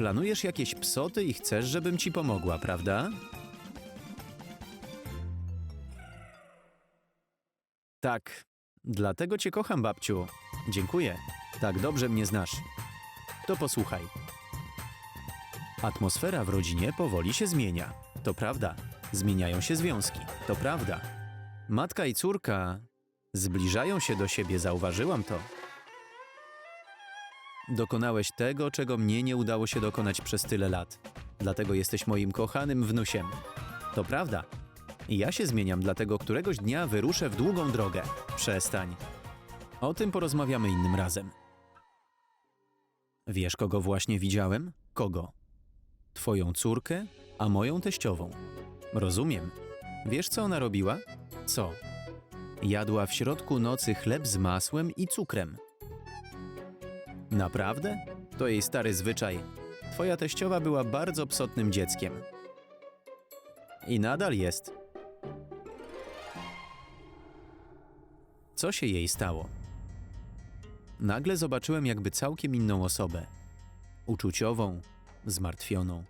planujesz jakieś psoty i chcesz, żebym ci pomogła, prawda? Tak, dlatego cię kocham, babciu. Dziękuję. Tak dobrze mnie znasz. To posłuchaj. Atmosfera w rodzinie powoli się zmienia. To prawda. Zmieniają się związki. To prawda. Matka i córka zbliżają się do siebie, zauważyłam to. Dokonałeś tego, czego mnie nie udało się dokonać przez tyle lat. Dlatego jesteś moim kochanym wnusiem. To prawda. I ja się zmieniam, dlatego któregoś dnia wyruszę w długą drogę. Przestań. O tym porozmawiamy innym razem. Wiesz, kogo właśnie widziałem? Kogo? Twoją córkę, a moją teściową. Rozumiem. Wiesz, co ona robiła? Co? Jadła w środku nocy chleb z masłem i cukrem. Naprawdę? To jej stary zwyczaj. Twoja teściowa była bardzo psotnym dzieckiem. I nadal jest. Co się jej stało? Nagle zobaczyłem jakby całkiem inną osobę. Uczuciową, zmartwioną.